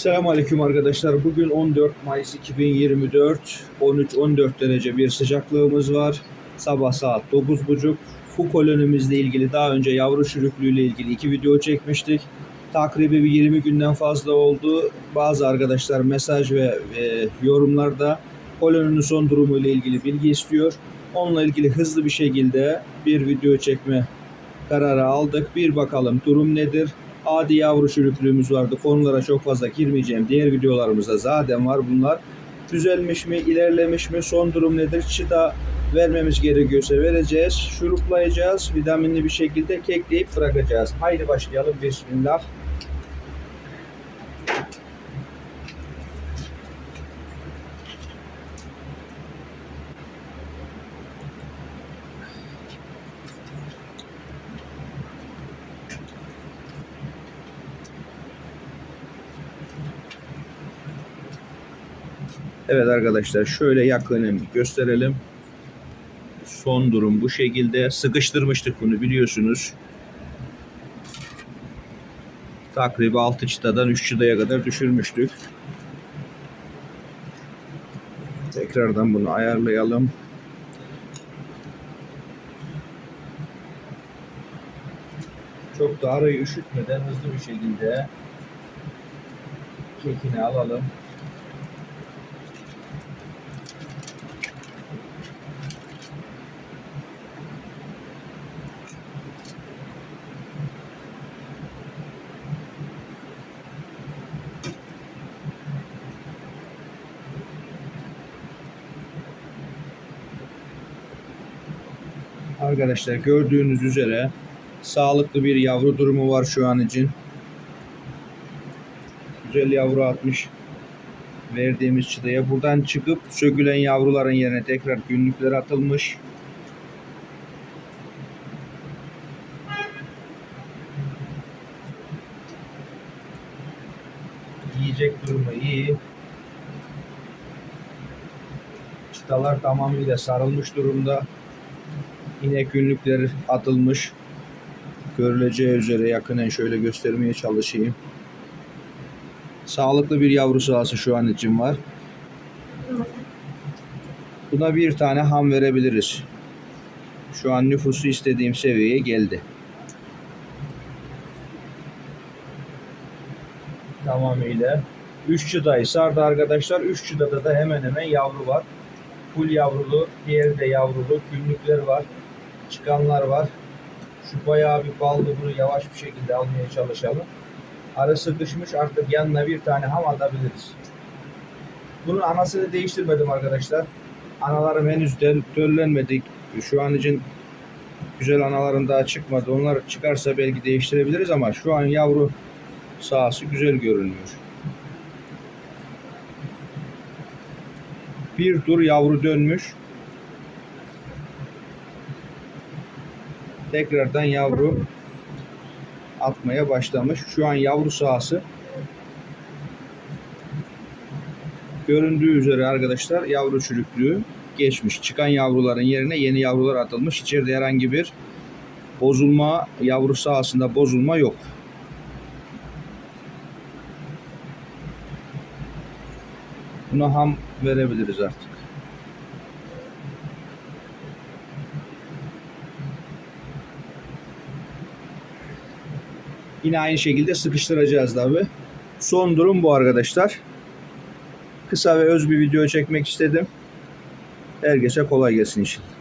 Selamünaleyküm arkadaşlar. Bugün 14 Mayıs 2024. 13-14 derece bir sıcaklığımız var. Sabah saat 9.30. Bu kolonimizle ilgili daha önce yavru çürüklüğüyle ilgili iki video çekmiştik. Takribi bir 20 günden fazla oldu. Bazı arkadaşlar mesaj ve e, yorumlarda koloninin son durumu ile ilgili bilgi istiyor. Onunla ilgili hızlı bir şekilde bir video çekme kararı aldık. Bir bakalım durum nedir? Adi yavru çürüklüğümüz vardı. Konulara çok fazla girmeyeceğim. Diğer videolarımızda zaten var bunlar. Düzelmiş mi, ilerlemiş mi, son durum nedir? Çıta vermemiz gerekiyorsa vereceğiz. Şuruplayacağız. Vitaminli bir şekilde kekleyip bırakacağız. Haydi başlayalım. Bismillah. Evet arkadaşlar şöyle bir gösterelim. Son durum bu şekilde. Sıkıştırmıştık bunu biliyorsunuz. Takribi 6 çıtadan 3 çıtaya kadar düşürmüştük. Tekrardan bunu ayarlayalım. Çok da arayı üşütmeden hızlı bir şekilde kekini alalım. Arkadaşlar gördüğünüz üzere sağlıklı bir yavru durumu var şu an için. Güzel yavru atmış verdiğimiz çıtaya. Buradan çıkıp sökülen yavruların yerine tekrar günlükler atılmış. Yiyecek durumu iyi. Çıtalar tamamıyla sarılmış durumda. Yine günlükler atılmış. Görüleceği üzere yakından şöyle göstermeye çalışayım. Sağlıklı bir yavru sahası şu an için var. Buna bir tane ham verebiliriz. Şu an nüfusu istediğim seviyeye geldi. Tamamıyla. 3 çıtayı sardı arkadaşlar. 3 çıtada da hemen hemen yavru var. Full yavrulu, diğeri de yavrulu. Günlükler var. Çıkanlar var. Şu bayağı bir ballı bunu yavaş bir şekilde almaya çalışalım. Arı sıkışmış artık yanına bir tane ham atabiliriz. Bunun anasını değiştirmedim arkadaşlar. Analarım henüz de döllenmedik. Şu an için güzel analarım daha çıkmadı. Onlar çıkarsa belki değiştirebiliriz ama şu an yavru sahası güzel görünüyor. Bir tur yavru dönmüş. Tekrardan yavru atmaya başlamış. Şu an yavru sahası göründüğü üzere arkadaşlar yavru çürüklüğü geçmiş. Çıkan yavruların yerine yeni yavrular atılmış. İçeride herhangi bir bozulma, yavru sahasında bozulma yok. Buna ham verebiliriz artık. Yine aynı şekilde sıkıştıracağız tabi. Son durum bu arkadaşlar. Kısa ve öz bir video çekmek istedim. Herkese kolay gelsin inşallah.